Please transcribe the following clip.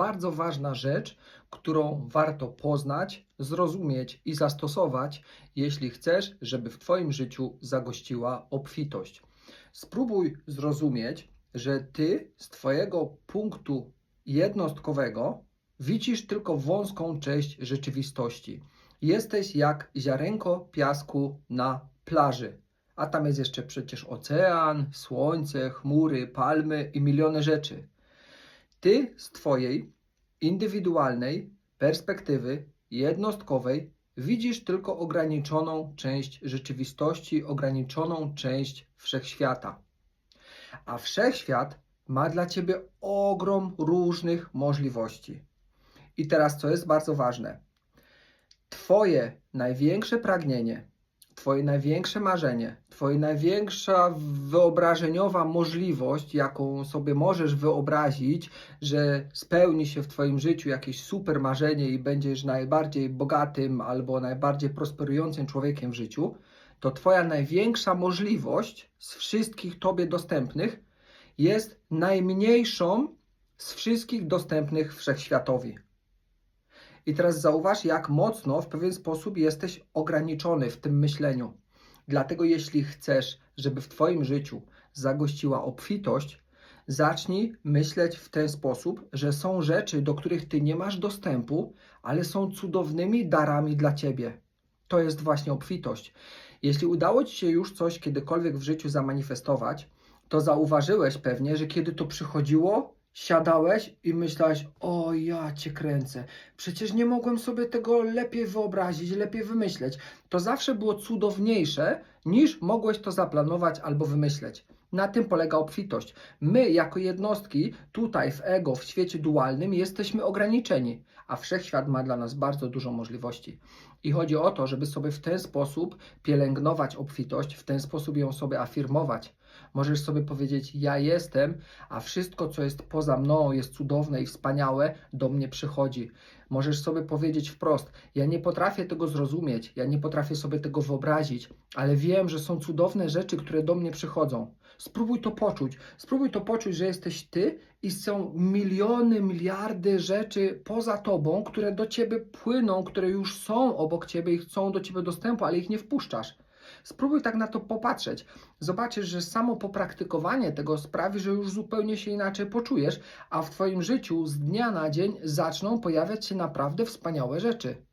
bardzo ważna rzecz, którą warto poznać, zrozumieć i zastosować, jeśli chcesz, żeby w Twoim życiu zagościła obfitość. Spróbuj zrozumieć, że Ty z Twojego punktu jednostkowego widzisz tylko wąską część rzeczywistości. Jesteś jak ziarenko piasku na plaży, a tam jest jeszcze przecież ocean, słońce, chmury, palmy i miliony rzeczy. Ty z Twojej indywidualnej perspektywy jednostkowej widzisz tylko ograniczoną część rzeczywistości, ograniczoną część wszechświata. A wszechświat ma dla Ciebie ogrom różnych możliwości. I teraz, co jest bardzo ważne, Twoje największe pragnienie, Twoje największe marzenie, Twoja największa wyobrażeniowa możliwość, jaką sobie możesz wyobrazić, że spełni się w Twoim życiu jakieś super marzenie i będziesz najbardziej bogatym albo najbardziej prosperującym człowiekiem w życiu, to Twoja największa możliwość z wszystkich Tobie dostępnych jest najmniejszą z wszystkich dostępnych wszechświatowi. I teraz zauważ, jak mocno w pewien sposób jesteś ograniczony w tym myśleniu. Dlatego, jeśli chcesz, żeby w Twoim życiu zagościła obfitość, zacznij myśleć w ten sposób, że są rzeczy, do których Ty nie masz dostępu, ale są cudownymi darami dla Ciebie. To jest właśnie obfitość. Jeśli udało Ci się już coś kiedykolwiek w życiu zamanifestować, to zauważyłeś pewnie, że kiedy to przychodziło, siadałeś i myślałeś: O, ja cię kręcę. Przecież nie mogłem sobie tego lepiej wyobrazić, lepiej wymyśleć. To zawsze było cudowniejsze niż mogłeś to zaplanować albo wymyśleć. Na tym polega obfitość. My, jako jednostki, tutaj w ego, w świecie dualnym, jesteśmy ograniczeni, a wszechświat ma dla nas bardzo dużo możliwości. I chodzi o to, żeby sobie w ten sposób pielęgnować obfitość, w ten sposób ją sobie afirmować. Możesz sobie powiedzieć: Ja jestem, a wszystko, co jest poza mną, jest cudowne i wspaniałe, do mnie przychodzi. Możesz sobie powiedzieć wprost: Ja nie potrafię tego zrozumieć, ja nie potrafię sobie tego wyobrazić, ale wiem, że są cudowne rzeczy, które do mnie przychodzą. Spróbuj to poczuć. Spróbuj to poczuć, że jesteś ty i są miliony, miliardy rzeczy poza tobą, które do ciebie płyną, które już są obok ciebie i chcą do ciebie dostępu, ale ich nie wpuszczasz. Spróbuj tak na to popatrzeć. Zobaczysz, że samo popraktykowanie tego sprawi, że już zupełnie się inaczej poczujesz, a w Twoim życiu z dnia na dzień zaczną pojawiać się naprawdę wspaniałe rzeczy.